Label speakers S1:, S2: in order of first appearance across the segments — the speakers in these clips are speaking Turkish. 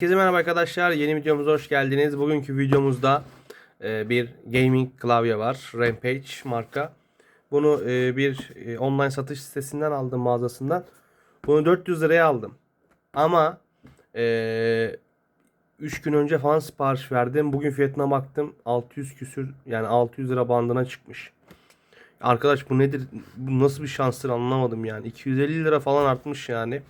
S1: Herkese merhaba arkadaşlar. Yeni videomuza hoş geldiniz. Bugünkü videomuzda e, bir gaming klavye var. Rampage marka. Bunu e, bir e, online satış sitesinden aldım mağazasından. Bunu 400 liraya aldım. Ama e, 3 gün önce falan sipariş verdim. Bugün fiyatına baktım. 600 küsür yani 600 lira bandına çıkmış. Arkadaş bu nedir? Bu nasıl bir şanstır anlamadım yani. 250 lira falan artmış yani.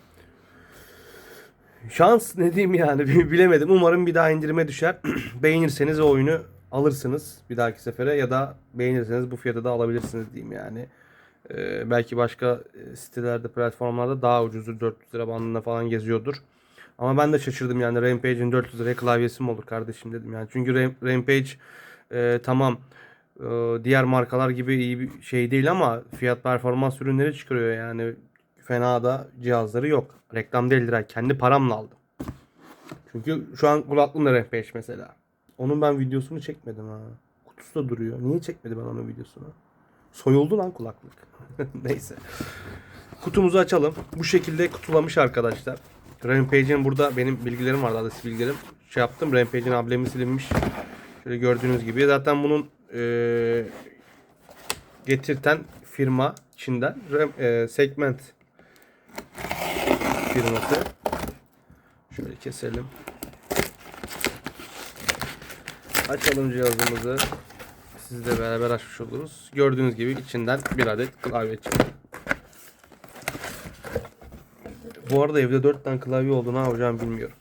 S1: Şans ne diyeyim yani bilemedim. Umarım bir daha indirime düşer. Beğenirseniz o oyunu alırsınız bir dahaki sefere ya da beğenirseniz bu fiyata da alabilirsiniz diyeyim yani. Ee, belki başka e, sitelerde, platformlarda daha ucuzdur. 400 lira bandında falan geziyordur. Ama ben de şaşırdım yani Rampage'in 400 liraya klavyesi mi olur kardeşim dedim yani. Çünkü Ram- Rampage e, tamam e, diğer markalar gibi iyi bir şey değil ama fiyat performans ürünleri çıkarıyor yani. Fena da cihazları yok. Reklam değildir. ha. Kendi paramla aldım. Çünkü şu an kulaklığım da Rampage mesela. Onun ben videosunu çekmedim ha. Kutusu da duruyor. Niye çekmedi ben onun videosunu? Soyuldu lan kulaklık. Neyse. Kutumuzu açalım. Bu şekilde kutulamış arkadaşlar. Rampage'in burada benim bilgilerim vardı. Adresi bilgilerim. Şey yaptım. Rampage'in ablemi silinmiş. Şöyle gördüğünüz gibi. Zaten bunun eee getirten firma Çin'den eee, Segment firması. Şöyle keselim. Açalım cihazımızı. Sizle beraber açmış oluruz. Gördüğünüz gibi içinden bir adet klavye çıktı. Bu arada evde 4 tane klavye oldu ne yapacağım bilmiyorum.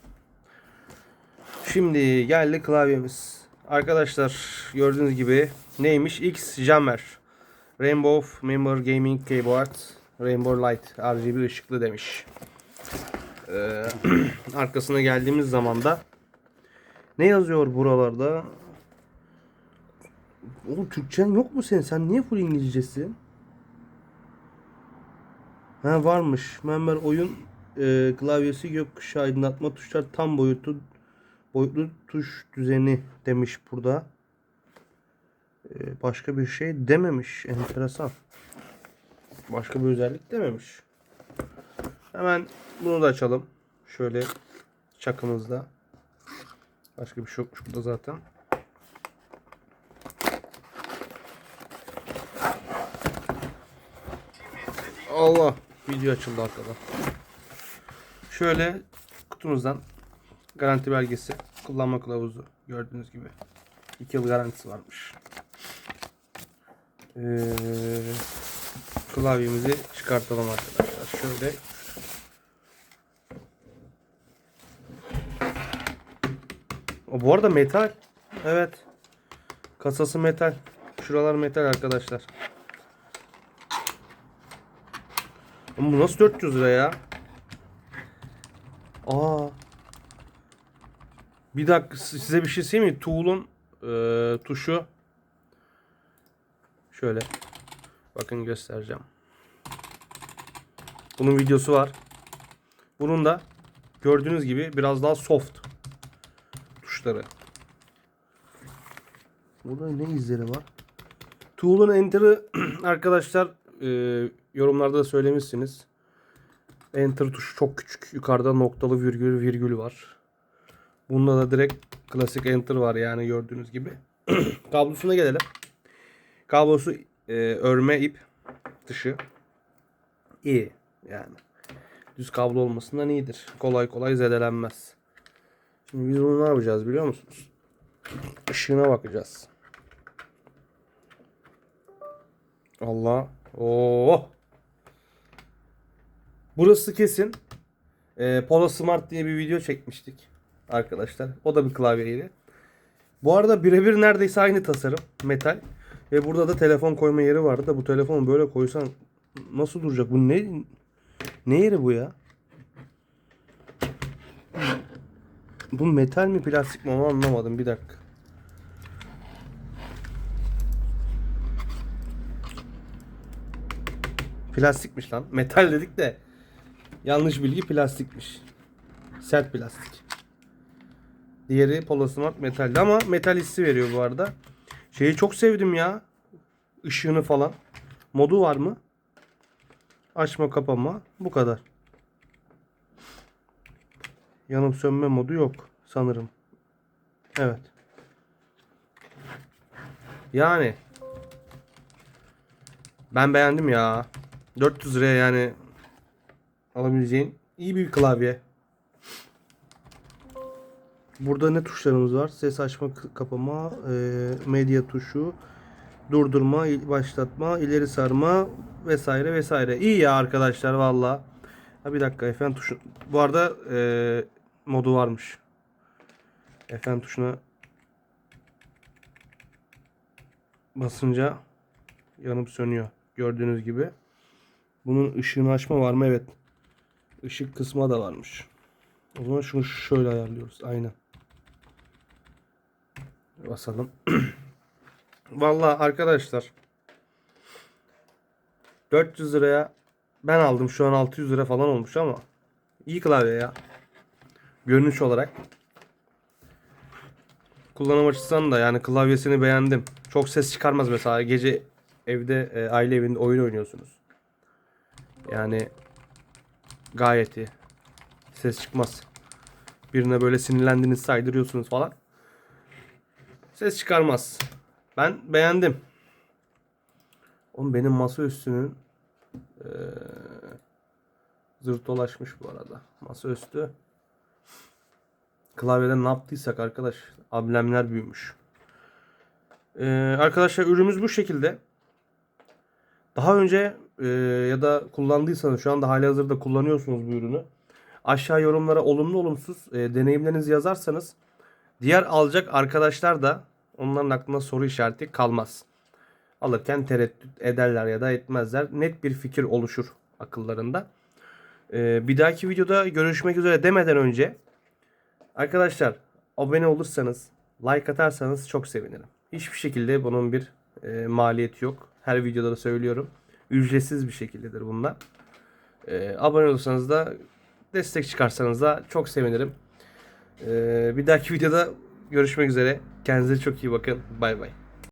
S1: Şimdi geldi klavyemiz. Arkadaşlar gördüğünüz gibi neymiş? X Jammer. Rainbow Member Gaming Keyboard. Rainbow Light RGB ışıklı demiş. Ee, arkasına geldiğimiz zaman da ne yazıyor buralarda? Oğlum Türkçen yok mu senin? Sen niye full İngilizcesin? Ha varmış. Member oyun e, klavyesi gökkuşağı aydınlatma tuşlar tam boyutu boyutlu tuş düzeni demiş burada. E, başka bir şey dememiş. Enteresan. Başka bir özellik dememiş. Hemen bunu da açalım. Şöyle çakımızda. Başka bir şey yokmuş burada zaten. Allah video açıldı arkada. Şöyle kutumuzdan garanti belgesi, kullanma kılavuzu gördüğünüz gibi 2 yıl garantisi varmış. Ee, klavyemizi çıkartalım arkadaşlar. Şöyle O bu arada metal. Evet. Kasası metal. Şuralar metal arkadaşlar. Ama bu nasıl 400 lira ya? Aa. Bir dakika size bir şey söyleyeyim mi? Tool'un e, tuşu şöyle. Bakın göstereceğim. Bunun videosu var. Bunun da gördüğünüz gibi biraz daha soft tuşları. Burada ne izleri var? Tool'un enter'ı arkadaşlar e, yorumlarda da söylemişsiniz. Enter tuşu çok küçük. Yukarıda noktalı virgül virgül var. Bunda da direkt klasik enter var yani gördüğünüz gibi. Kablosuna gelelim. Kablosu e, örme ip dışı. İyi yani. Düz kablo olmasından iyidir. Kolay kolay zedelenmez. Şimdi biz bunu ne yapacağız biliyor musunuz? Işığına bakacağız. Allah. Oo. Burası kesin. Ee, Polo Smart diye bir video çekmiştik arkadaşlar. O da bir klavyeydi. Bu arada birebir neredeyse aynı tasarım. Metal. Ve burada da telefon koyma yeri vardı da bu telefonu böyle koysan nasıl duracak? Bu ne ne yeri bu ya? Bu metal mi plastik mi onu anlamadım. Bir dakika. Plastikmiş lan. Metal dedik de yanlış bilgi plastikmiş. Sert plastik. Diğeri Polo Smart metaldi ama metal hissi veriyor bu arada. Şeyi çok sevdim ya. Işığını falan. Modu var mı? Açma kapama. Bu kadar. Yanım sönme modu yok sanırım. Evet. Yani ben beğendim ya. 400 liraya yani alabileceğin iyi bir klavye. Burada ne tuşlarımız var? Ses açma, kapama, e, medya tuşu, durdurma, başlatma, ileri sarma vesaire vesaire. İyi ya arkadaşlar valla. Bir dakika Fn tuşu. Bu arada e, modu varmış. Fn tuşuna basınca yanıp sönüyor. Gördüğünüz gibi. Bunun ışığını açma var mı? Evet. Işık kısmı da varmış. O zaman şunu şöyle ayarlıyoruz. Aynen. Basalım. Vallahi arkadaşlar 400 liraya ben aldım. Şu an 600 lira falan olmuş ama iyi klavye ya. Görünüş olarak. Kullanım açısından da yani klavyesini beğendim. Çok ses çıkarmaz mesela gece evde e, aile evinde oyun oynuyorsunuz. Yani gayet iyi. Ses çıkmaz. Birine böyle sinirlendiniz saydırıyorsunuz falan. Ses çıkarmaz. Ben beğendim. Oğlum benim masaüstünün eee zırt dolaşmış bu arada. Masaüstü klavyeden ne yaptıysak arkadaş amblemler büyümüş. Eee, arkadaşlar ürünümüz bu şekilde. Daha önce eee, ya da kullandıysanız şu anda halihazırda kullanıyorsunuz bu ürünü. Aşağı yorumlara olumlu olumsuz eee, deneyimlerinizi yazarsanız diğer alacak arkadaşlar da onların aklına soru işareti kalmaz. Alırken tereddüt ederler ya da etmezler. Net bir fikir oluşur akıllarında. Eee, bir dahaki videoda görüşmek üzere demeden önce arkadaşlar abone olursanız like atarsanız çok sevinirim. Hiçbir şekilde bunun bir e, maliyeti yok. Her videoda da söylüyorum. Ücretsiz bir şekildedir bunlar. E, abone olursanız da destek çıkarsanız da çok sevinirim. E, bir dahaki videoda görüşmek üzere. Kendinize çok iyi bakın. Bay bay.